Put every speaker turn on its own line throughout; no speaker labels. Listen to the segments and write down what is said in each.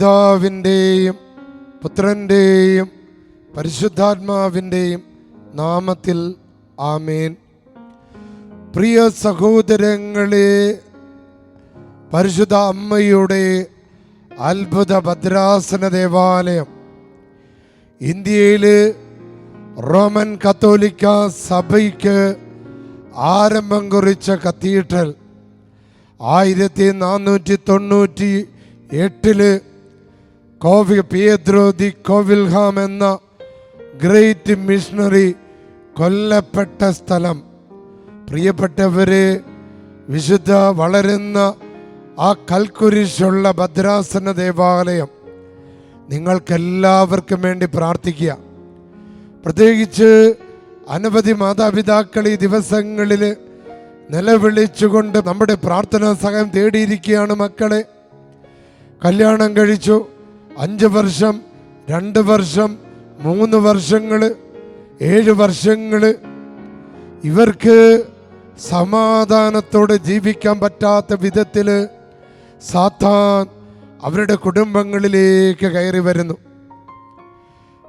പിതാവിന്റെയും പുത്രന്റെയും പരിശുദ്ധാത്മാവിന്റെയും നാമത്തിൽ ആമേൻ. പ്രിയ സഹോദരങ്ങളെ പരിശുദ്ധ അമ്മയുടെ അത്ഭുത ഭദ്രാസന ദേവാലയം ഇന്ത്യയിലെ റോമൻ കത്തോലിക്ക സഭയ്ക്ക് ആരംഭം കുറിച്ച കത്തീഡ്രൽ ആയിരത്തി നാനൂറ്റി തൊണ്ണൂറ്റി എട്ടിൽ കോവി പിയദ്രോ ദി കോവിൽഹാം എന്ന ഗ്രേറ്റ് മിഷണറി കൊല്ലപ്പെട്ട സ്ഥലം. പ്രിയപ്പെട്ടവരെ വിശുദ്ധ വളരുന്ന ആ കൽക്കുരിശുള്ള ഭദ്രാസന ദേവാലയം നിങ്ങൾക്കെല്ലാവർക്കും വേണ്ടി പ്രാർത്ഥിക്കുക. പ്രത്യേകിച്ച് അനവധി മാതാപിതാക്കൾ ഈ ദിവസങ്ങളിൽ നിലവിളിച്ചുകൊണ്ട് നമ്മുടെ പ്രാർത്ഥനാ സഹായം തേടിയിരിക്കുകയാണ് മക്കളെ. കല്യാണം കഴിച്ചു. അഞ്ച് വർഷം രണ്ട് വർഷം മൂന്ന് വർഷങ്ങൾ ഏഴ് വർഷങ്ങൾ ഇവർക്ക് സമാധാനത്തോടെ ജീവിക്കാൻ പറ്റാത്ത വിധത്തിൽ സാത്താൻ അവരുടെ കുടുംബങ്ങളിലേക്ക് കയറി വരുന്നു.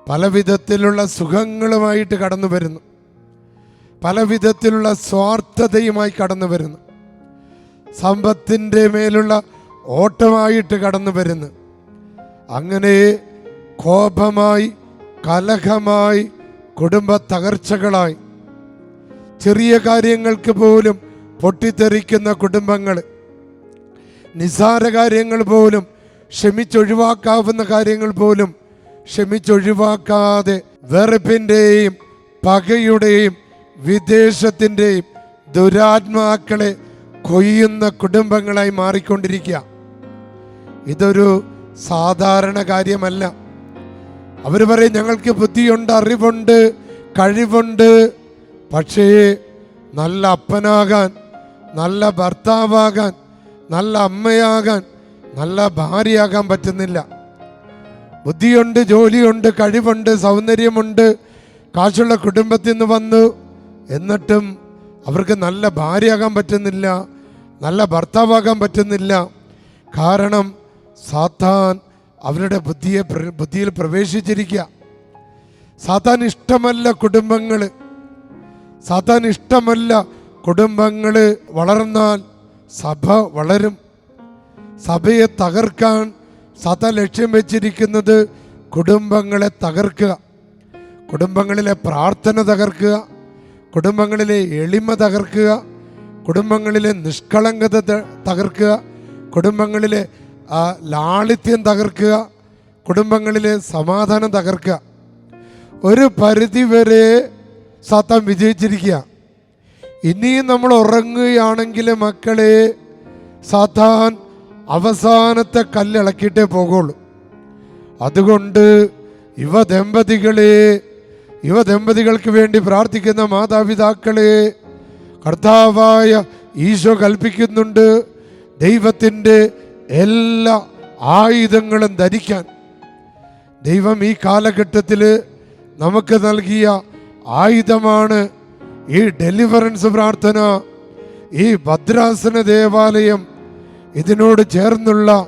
പല വിധത്തിലുള്ള സുഖങ്ങളുമായിട്ട് കടന്നു വരുന്നു. പല വിധത്തിലുള്ള സ്വാർത്ഥതയുമായി കടന്നു വരുന്നു. സമ്പത്തിന്റെ മേലുള്ള ഓട്ടമായിട്ട് കടന്നു വരുന്നു. അങ്ങനെ കോപമായി കലഹമായി കുടുംബ തകർച്ചകളായി. ചെറിയ കാര്യങ്ങൾക്ക് പോലും പൊട്ടിത്തെറിക്കുന്ന കുടുംബങ്ങൾ നിസാര കാര്യങ്ങൾ പോലും ക്ഷമിച്ചൊഴിവാക്കാവുന്ന കാര്യങ്ങൾ പോലും ക്ഷമിച്ചൊഴിവാക്കാതെ വെറുപ്പിന്റെയും പകയുടെയും വിദേശത്തിന്റെയും ദുരാത്മാക്കളെ കൊയ്യുന്ന കുടുംബങ്ങളായി മാറിക്കൊണ്ടിരിക്കുക. ഇതൊരു സാധാരണ കാര്യമല്ല. അവർ പറയും ഞങ്ങൾക്ക് ബുദ്ധിയുണ്ട് അറിവുണ്ട് കഴിവുണ്ട്. പക്ഷേ നല്ല അപ്പനാകാൻ നല്ല ഭർത്താവാകാൻ നല്ല അമ്മയാകാൻ നല്ല ഭാര്യയാകാൻ പറ്റുന്നില്ല. ബുദ്ധിയുണ്ട് ജോലിയുണ്ട് കഴിവുണ്ട് സൗന്ദര്യമുണ്ട് കാശുള്ള കുടുംബത്തിൽ നിന്ന് വന്നു. എന്നിട്ടും അവർക്ക് നല്ല ഭാര്യയാകാൻ പറ്റുന്നില്ല നല്ല ഭർത്താവാകാൻ പറ്റുന്നില്ല. കാരണം സാത്താൻ അവരുടെ ബുദ്ധിയെ ബുദ്ധിയിൽ പ്രവേശിച്ചിരിക്കുക. സാത്താൻ ഇഷ്ടമല്ല കുടുംബങ്ങൾ സാത്താൻ ഇഷ്ടമല്ല കുടുംബങ്ങൾ വളർന്നാൽ സഭ വളരും. സഭയെ തകർക്കാൻ സാത്താൻ ലക്ഷ്യം വെച്ചിരിക്കുന്നത് കുടുംബങ്ങളെ തകർക്കുക. കുടുംബങ്ങളിലെ പ്രാർത്ഥന തകർക്കുക. കുടുംബങ്ങളിലെ എളിമ തകർക്കുക. കുടുംബങ്ങളിലെ നിഷ്കളങ്കത തകർക്കുക. കുടുംബങ്ങളിലെ ആ, ലാളിത്യം തകർക്കുക കുടുംബങ്ങളിലെ സമാധാനം തകർക്കുക. ഒരു പരിധി വരെ സാത്താൻ വിജയിച്ചിരിക്കുക. ഇനിയും നമ്മൾ ഉറങ്ങുകയാണെങ്കിൽ മക്കളെ സാത്താൻ അവസാനത്തെ കല്ലിളക്കിയിട്ടേ പോകുള്ളൂ. അതുകൊണ്ട് യുവ ദമ്പതികളെ യുവ ദമ്പതികൾക്ക് വേണ്ടി പ്രാർത്ഥിക്കുന്ന മാതാപിതാക്കളെ കർത്താവായ ഈശോ കൽപ്പിക്കുന്നുണ്ട്. ദൈവത്തിന്റെ എല്ലാ ആയുധങ്ങളും ധരിക്കാൻ. ദൈവം ഈ കാലഘട്ടത്തിൽ നമുക്ക് നൽകിയ ആയുധമാണ് ഈ ഡെലിവറൻസ് പ്രാർത്ഥന ഈ ഭദ്രാസന ദേവാലയം. ഇതിനോട് ചേർന്നുള്ള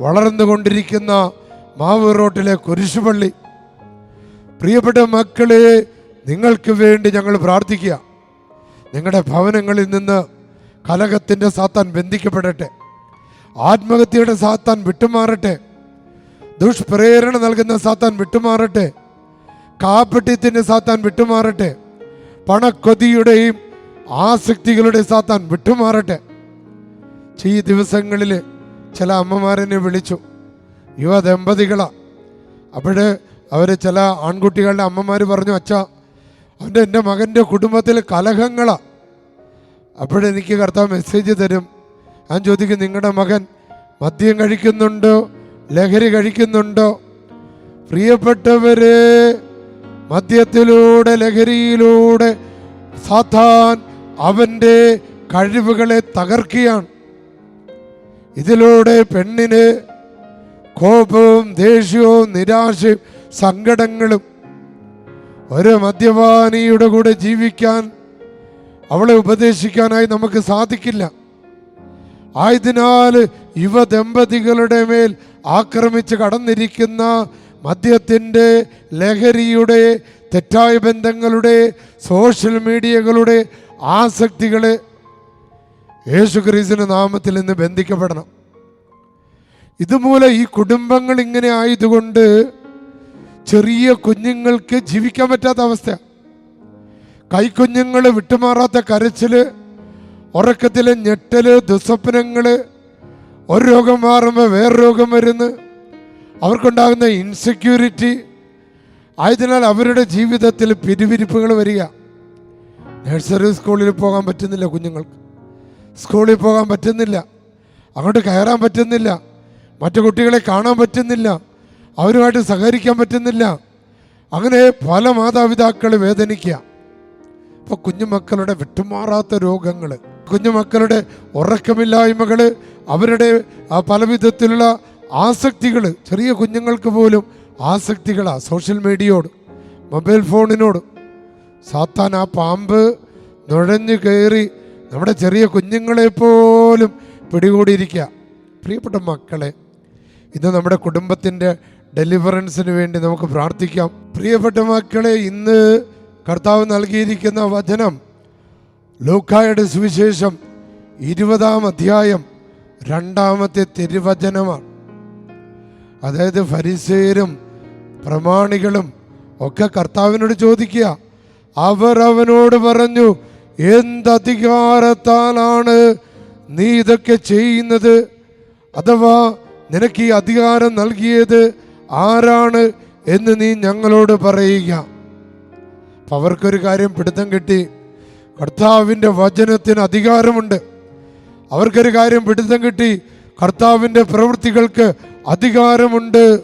വളർന്നുകൊണ്ടിരിക്കുന്ന മാവ് റോട്ടിലെ കുരിശുപള്ളി. പ്രിയപ്പെട്ട മക്കളെ നിങ്ങൾക്ക് വേണ്ടി ഞങ്ങൾ പ്രാർത്ഥിക്കുക. നിങ്ങളുടെ ഭവനങ്ങളിൽ നിന്ന് കലകത്തിന്റെ സാത്താൻ ബന്ധിക്കപ്പെടട്ടെ. ആത്മഹത്യയുടെ സാത്താൻ വിട്ടുമാറട്ടെ. ദുഷ്പ്രേരണ നൽകുന്ന സാത്താൻ വിട്ടുമാറട്ടെ. കാപ്പട്യത്തിന്റെ സാത്താൻ വിട്ടുമാറട്ടെ. പണക്കൊതിയുടെയും ആസക്തികളുടെ സാത്താൻ വിട്ടുമാറട്ടെ. ഈ ദിവസങ്ങളിൽ ചില അമ്മമാരെന്നെ വിളിച്ചു. യുവ ദമ്പതികളാ. അവിടെ അവർ ചില ആൺകുട്ടികളുടെ അമ്മമാർ പറഞ്ഞു അച്ഛ അവന്റെ എന്റെ മകന്റെ കുടുംബത്തിൽ കലഹങ്ങളാണ് അപ്പോഴെനിക്ക് കർത്താവ് മെസ്സേജ് തരും. ഞാൻ ചോദിക്കും നിങ്ങളുടെ മകൻ മദ്യം കഴിക്കുന്നുണ്ടോ? ലഹരി കഴിക്കുന്നുണ്ടോ? പ്രിയപ്പെട്ടവരെ മദ്യത്തിലൂടെ ലഹരിയിലൂടെ സാത്താൻ അവന്റെ കഴിവുകളെ തകർക്കുകയാണ്. ഇതിലൂടെ പെണ്ണിന് കോപവും ദേഷ്യവും നിരാശയും സങ്കടങ്ങളും ഒരു മദ്യപാനിയുടെ കൂടെ ജീവിക്കാൻ അവളെ ഉപദേശിക്കാനായി നമുക്ക് സാധിക്കില്ല. ആയതിനാൽ യുവദമ്പതികളുടെ മേൽ ആക്രമിച്ച് കടന്നിരിക്കുന്ന മദ്യത്തിന്റെ ലഹരിയുടെ തെറ്റായ ബന്ധങ്ങളുടെ സോഷ്യൽ മീഡിയകളുടെ ആസക്തികളെ യേശു യേശുക്രീസിന്റെ നാമത്തിൽ നിന്ന് ബന്ധിക്കപ്പെടണം. ഇതുമൂലം ഈ കുടുംബങ്ങൾ ഇങ്ങനെ ആയതുകൊണ്ട് ചെറിയ കുഞ്ഞുങ്ങൾക്ക് ജീവിക്കാൻ പറ്റാത്ത അവസ്ഥ കൈക്കുഞ്ഞുങ്ങൾ വിട്ടുമാറാത്ത കരച്ചിൽ ഉറക്കത്തിലെ ഞെട്ടൽ ദുസ്വപ്നങ്ങൾ ഒരു രോഗം മാറുമ്പോൾ വേറെ രോഗം വരുന്നു. അവർക്കുണ്ടാകുന്ന ഇൻസെക്യൂരിറ്റി ആയതിനാൽ അവരുടെ ജീവിതത്തിൽ പിരിവിരിപ്പുകൾ വരിക. നഴ്സറി സ്കൂളിൽ പോകാൻ പറ്റുന്നില്ല കുഞ്ഞുങ്ങൾക്ക്. സ്കൂളിൽ പോകാൻ പറ്റുന്നില്ല. അങ്ങോട്ട് കയറാൻ പറ്റുന്നില്ല. മറ്റു കുട്ടികളെ കാണാൻ പറ്റുന്നില്ല. അവരുമായിട്ട് സഹകരിക്കാൻ പറ്റുന്നില്ല. അങ്ങനെ പല മാതാപിതാക്കൾ വേദനിക്കുക. ഇപ്പോൾ കുഞ്ഞുമക്കളുടെ വിട്ടുമാറാത്ത രോഗങ്ങൾ കുഞ്ഞുമക്കളുടെ ഉറക്കമില്ലായ്മകൾ അവരുടെ പലവിധത്തിലുള്ള ആസക്തികൾ ചെറിയ കുഞ്ഞുങ്ങൾക്ക് പോലും ആസക്തികളാണ് സോഷ്യൽ മീഡിയയോട് മൊബൈൽ ഫോണിനോട്. സാത്താൻ ആ പാമ്പ് നുഴഞ്ഞു കയറി നമ്മുടെ ചെറിയ കുഞ്ഞുങ്ങളെ പോലും പിടികൂടിയിരിക്കുക പ്രിയപ്പെട്ട മക്കളെ ഇന്ന് നമ്മുടെ കുടുംബത്തിന്റെ ഡെലിവറൻസിന് വേണ്ടി നമുക്ക് പ്രാർത്ഥിക്കാം. പ്രിയപ്പെട്ട മക്കളെ ഇന്ന് കർത്താവ് നൽകിയിരിക്കുന്ന വചനം ലൂക്കായുടെ സുവിശേഷം ഇരുപതാം അധ്യായം രണ്ടാമത്തെ തിരുവചനമാണ്. അതായത് ഫരിസേരും പ്രമാണികളും ഒക്കെ കർത്താവിനോട് ചോദിക്കുക അവർ അവനോട് പറഞ്ഞു എന്തധികാരത്താലാണ് നീ ഇതൊക്കെ ചെയ്യുന്നത്? അഥവാ നിനക്ക് ഈ അധികാരം നൽകിയത് ആരാണ് എന്ന് നീ ഞങ്ങളോട് പറയുക. അവർക്കൊരു കാര്യം പിടുത്തം കിട്ടി. കർത്താവിന്റെ വചനത്തിന് അധികാരമുണ്ട്. അവർക്കൊരു കാര്യം പിടുത്തം കിട്ടി. കർത്താവിന്റെ പ്രവൃത്തികൾക്ക് അധികാരമുണ്ട്.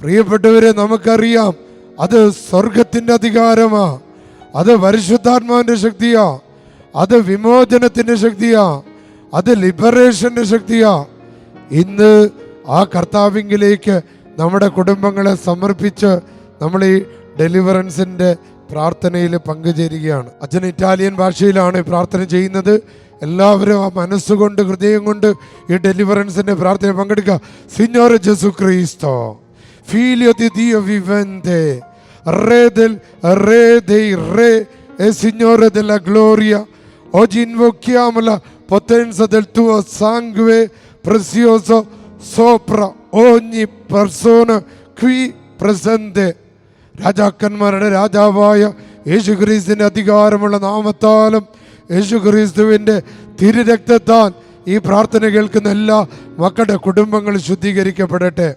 പ്രിയപ്പെട്ടവരെ നമുക്കറിയാം അത് സ്വർഗത്തിന്റെ അധികാരമാ. അത് പരിശുദ്ധാത്മാവിന്റെ ശക്തിയാ. അത് വിമോചനത്തിന്റെ ശക്തിയാ. അത് ലിബറേഷന്റെ ശക്തിയാ. ഇന്ന് ആ കർത്താവിങ്കിലേക്ക് നമ്മുടെ കുടുംബങ്ങളെ സമർപ്പിച്ച് നമ്മൾ ഈ ഡെലിവറൻസിന്റെ പ്രാർത്ഥനയിൽ പങ്കുചേരുകയാണ് അച്ഛൻ ഇറ്റാലിയൻ ഭാഷയിലാണ് പ്രാർത്ഥന ചെയ്യുന്നത് എല്ലാവരും ആ മനസ്സുകൊണ്ട് ഹൃദയം കൊണ്ട് ഈ ഡെലിവറൻസിന്റെ പ്രാർത്ഥന പങ്കെടുക്കുക സിഞ്ഞോർ ജസു ക്രിസ്തോ ഫീലിയോ e sopra ogni persona qui presente രാജാക്കന്മാരുടെ രാജാവായ യേശുക്രിസ്തുവിന്റെ അധികാരമുള്ള നാമത്താലും യേശുക്രിസ്തുവിന്റെ തിരുരക്തത്താൽ ഈ പ്രാർത്ഥന കേൾക്കുന്ന എല്ലാ മക്കളുടെ കുടുംബങ്ങൾ ശുദ്ധീകരിക്കപ്പെടട്ടെ.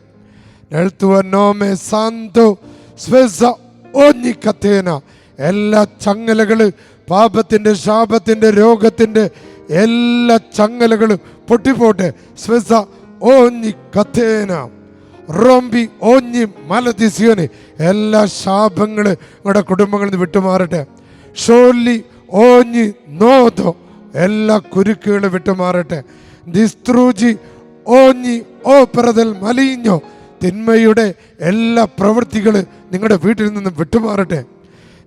എല്ലാ ചങ്ങലകൾ പാപത്തിന്റെ ശാപത്തിന്റെ രോഗത്തിന്റെ എല്ലാ ചങ്ങലകളും പൊട്ടിപ്പോട്ടെ. സ്വസ ഓഞ്ഞി കത്തേന റോംബി ഓഞ്ഞി മലതിസിയോന് എല്ലാ ശാപങ്ങളും നിങ്ങളുടെ കുടുംബങ്ങളിൽ നിന്ന് വിട്ടുമാറട്ടെ. ഷോലി ഓഞ്ഞി നോതോ എല്ലാ കുരുക്കുകളും വിട്ടുമാറട്ടെ. ദിസ്ത്രൂജി ഓഞ്ഞി ഓ പ്രതൽ മലിഞ്ഞോ തിന്മയുടെ എല്ലാ പ്രവൃത്തികളും നിങ്ങളുടെ വീട്ടിൽ നിന്നും വിട്ടുമാറട്ടെ.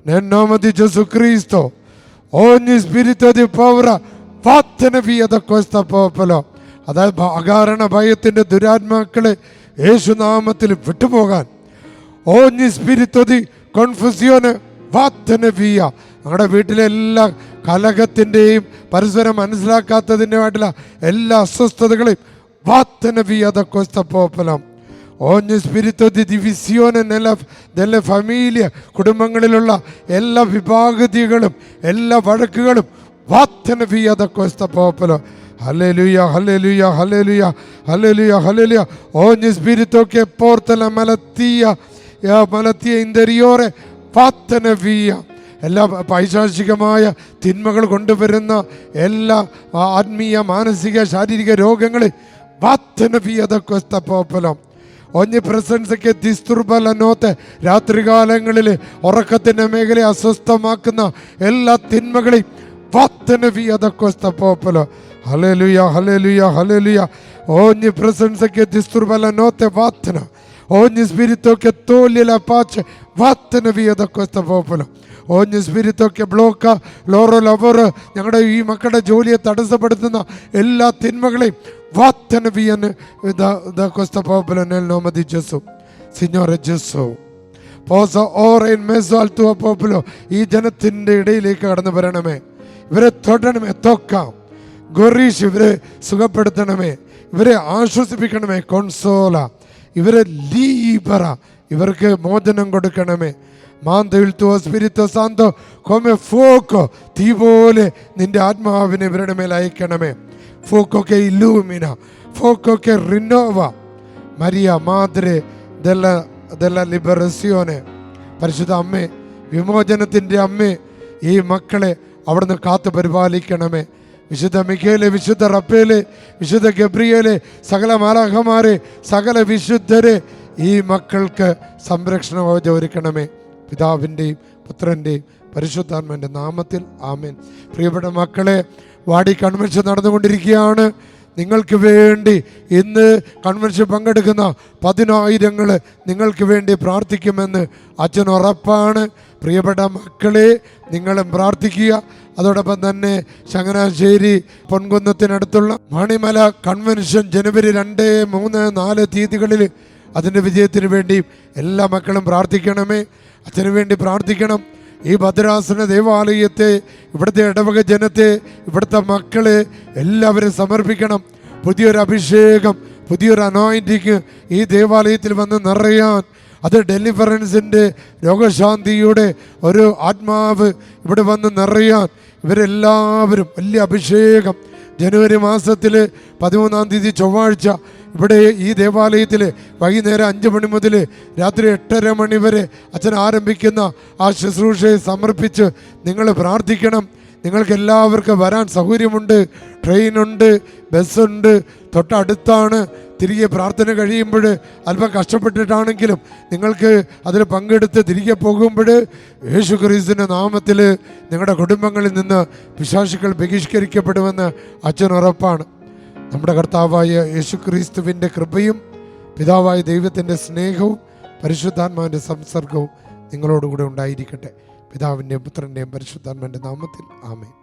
നെന്നോമതി Josu ക്രീസ്തോ ഓഞ്ഞി vattene via da questo popolo അതായത് അകാരണ ഭയത്തിന്റെ ദുരാത്മാക്കളെ യേശുനാമത്തിൽ വിട്ടുപോകാൻ. ഓഞ്ഞി സ്പിരിത്വതി കോൺഫ്യൂസിയോന് വാത്തന വിയ നമ്മുടെ വീട്ടിലെ എല്ലാ കലഹത്തിന്റെയും പരസ്പരം മനസ്സിലാക്കാത്തതിന്റെതായിട്ടുള്ള എല്ലാ അസ്വസ്ഥതകളെയും വാത്തന വിയ ദ കൊസ്ത പോപ്പലം ഓഞ്ഞ് സ്പിരിത്വ ദി ഡിവിസിയോനെ നെല ഫമീലിയ കുടുംബങ്ങളിലുള്ള എല്ലാ വിഭാഗതികളും എല്ലാ വഴക്കുകളും വാത്തന വിയത കൊസ്ത പോപ്പലോ ഹല്ലേലൂയ ഹല്ലേലൂയ ഹല്ലേലൂയ ഹല്ലേലൂയ ഹല്ലേലൂയ che porta la malattia la malattia interiore via. എല്ലാ പൈശാചികമായ തിന്മകൾ കൊണ്ടുവരുന്ന എല്ലാ ആത്മീയ മാനസിക ശാരീരിക രോഗങ്ങൾ വാത്തന വിയത കൊസ്ത പോപ്പലം ഒന്നി പ്രസൻസൊക്കെ ദിസ്തുർബലനോത്ത് രാത്രികാലങ്ങളിൽ ഉറക്കത്തിന്റെ മേഖലയെ അസ്വസ്ഥമാക്കുന്ന എല്ലാ തിന്മകളെയും വാത്തന ഹലേലുയ ഹലേലുയ ഹലേലുയ ogni presenza che disturba la notte vattene. Ogni spirito che toglie la pace vattene via da questo popolo. ഓഞ്ഞ് സ്പിരിത്തൊക്കെ ബ്ലോക്ക് ലോറോ ലവർ ഞങ്ങളുടെ ഈ മക്കളുടെ ജോലിയെ തടസ്സപ്പെടുത്തുന്ന എല്ലാ തിന്മകളെയും വാത്തന വിയന് നോമതി ജസു സിഞ്ഞോറെ ജസു പോസ ഓറൈൻ മെസോ അൽത്തുവ പോപ്പുലോ ഈ ജനത്തിന്റെ ഇടയിലേക്ക് കടന്നു വരണമേ. ഇവരെ തൊടണമേ തൊക്കാം. ഗൊറീഷ് ഇവരെ സുഖപ്പെടുത്തണമേ ഇവരെ ആശ്വസിപ്പിക്കണമേ കൊൺസോല ഇവരെ ലീബറ ഇവർക്ക് മോചനം കൊടുക്കണമേ. മാന്തോ സ്പിരിത്തോ സാന്തോ കോമെ ഫോക്കോ തീ പോലെ നിന്റെ ആത്മാവിനെ ഇവരുടെ മേൽ അയക്കണമേ. ഫോക്കോക്കെ ഇല്ലൂമിന ഫോക്കോക്കെ റിനോവ. മരിയ ദല്ല ദല്ല ലിബറസിയോനെ. പരിശുദ്ധ അമ്മേ വിമോചനത്തിന്റെ അമ്മേ ഈ മക്കളെ അവിടുന്ന് കാത്തു പരിപാലിക്കണമേ. വിശുദ്ധ മിഖേൽ വിശുദ്ധ റപ്പേൽ വിശുദ്ധ ഗബ്രിയേലെ സകല മാലാഹമാരെ സകല വിശുദ്ധരെ ഈ മക്കൾക്ക് സംരക്ഷണം ഒരുക്കണമേ പിതാവിന്റെയും പുത്രന്റെയും പരിശുദ്ധാത്മന്റെ നാമത്തിൽ ആമേൻ. പ്രിയപ്പെട്ട മക്കളെ വാടി കൺവെൻഷൻ നടന്നുകൊണ്ടിരിക്കുകയാണ്. നിങ്ങൾക്ക് വേണ്ടി ഇന്ന് കൺവെൻഷൻ പങ്കെടുക്കുന്ന പതിനായിരങ്ങൾ നിങ്ങൾക്ക് വേണ്ടി പ്രാർത്ഥിക്കുമെന്ന് അച്ഛൻ ഉറപ്പാണ്. പ്രിയപ്പെട്ട മക്കളെ നിങ്ങളും പ്രാർത്ഥിക്കുക. അതോടൊപ്പം തന്നെ ചങ്ങനാശ്ശേരി പൊൻകുന്നത്തിനടുത്തുള്ള മണിമല കൺവെൻഷൻ ജനുവരി രണ്ട് മൂന്ന് നാല് തീയതികളിൽ അതിന്റെ വിജയത്തിന് വേണ്ടി എല്ലാ മക്കളും പ്രാർത്ഥിക്കണമേ. അച്ഛനു വേണ്ടി പ്രാർത്ഥിക്കണം. ഈ ഭദ്രാസന ദേവാലയത്തെ ഇവിടുത്തെ ഇടവക ജനത്തെ ഇവിടുത്തെ മക്കളെ എല്ലാവരും സമർപ്പിക്കണം. പുതിയൊരു അഭിഷേകം പുതിയൊരു അനോയിന്റിങ് ഈ ദേവാലയത്തിൽ വന്ന് നിറയാൻ അത് ഡെലിവറൻസിന്റെ രോഗശാന്തിയുടെ ഒരു ആത്മാവ് ഇവിടെ വന്ന് നിറയാൻ ഇവരെല്ലാവരും വലിയ അഭിഷേകം. ജനുവരി മാസത്തിൽ പതിമൂന്നാം തീയതി ചൊവ്വാഴ്ച ഇവിടെ ഈ ദേവാലയത്തിൽ വൈകുന്നേരം അഞ്ച് മണി മുതൽ രാത്രി എട്ടര മണി വരെ അച്ഛൻ ആരംഭിക്കുന്ന ആ ശുശ്രൂഷയെ സമർപ്പിച്ച് നിങ്ങൾ പ്രാർത്ഥിക്കണം. നിങ്ങൾക്ക് എല്ലാവർക്കും വരാൻ സൗകര്യമുണ്ട് ട്രെയിനുണ്ട് ബസ്സുണ്ട്. തൊട്ടടുത്താണ് തിരികെ പ്രാർത്ഥന കഴിയുമ്പോൾ അല്പം കഷ്ടപ്പെട്ടിട്ടാണെങ്കിലും നിങ്ങൾക്ക് അതിൽ പങ്കെടുത്ത് തിരികെ പോകുമ്പോൾ യേശു ക്രിസ്തുവിന്റെ നാമത്തിൽ നിങ്ങളുടെ കുടുംബങ്ങളിൽ നിന്ന് പിശാശുക്കൾ ബഹിഷ്കരിക്കപ്പെടുമെന്ന് അച്ഛൻ ഉറപ്പാണ്. നമ്മുടെ കർത്താവായ യേശു ക്രിസ്തുവിന്റെ കൃപയും പിതാവായ ദൈവത്തിന്റെ സ്നേഹവും പരിശുദ്ധാത്മാവിന്റെ സംസർഗവും നിങ്ങളോടുകൂടെ ഉണ്ടായിരിക്കട്ടെ. പിതാവിന്റെയും പുത്രന്റെയും പരിശുദ്ധാത്മന്റെ നാമത്തിൽ ആമേൻ.